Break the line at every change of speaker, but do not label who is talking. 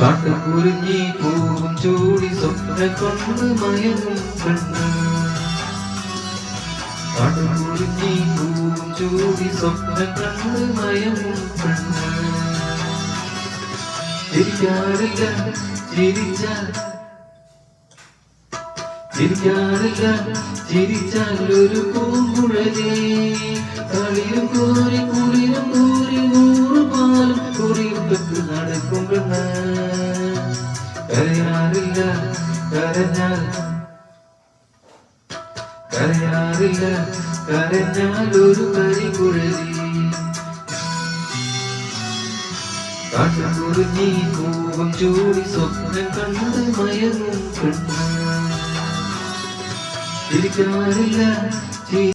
കാട്ടുകുരുങ്ങി പൂവും ചൂടി സ്വപ്ന കൊണ്ട് മയങ്ങും കണ്ണ് കാട്ടുകുരുങ്ങി പൂവും ചൂടി സ്വപ്ന കണ്ട് മയങ്ങും കണ്ണ് തിരിക്കാറില്ല ചിരിച്ചാൽ ചിരിക്കാറില്ല ചിരിച്ചാൽ ഒരു പൂങ്കുഴലേ. കളിയും കോരി കുളിരും കോരി നൂറ് പാലും കുറിയിട്ടു നടക്കും പെണ്ണ് കരയാറില്ല കരഞ്ഞാൽ കരയാറില്ല കരഞ്ഞാൽ ഒരു കരികുഴലി കാട്ടുകുറിഞ്ഞി കൂവം ചൂടി സ്വപ്നം കണ്ട് മയങ്ങും പെണ്ണ്. ചിരിക്കാറില്ല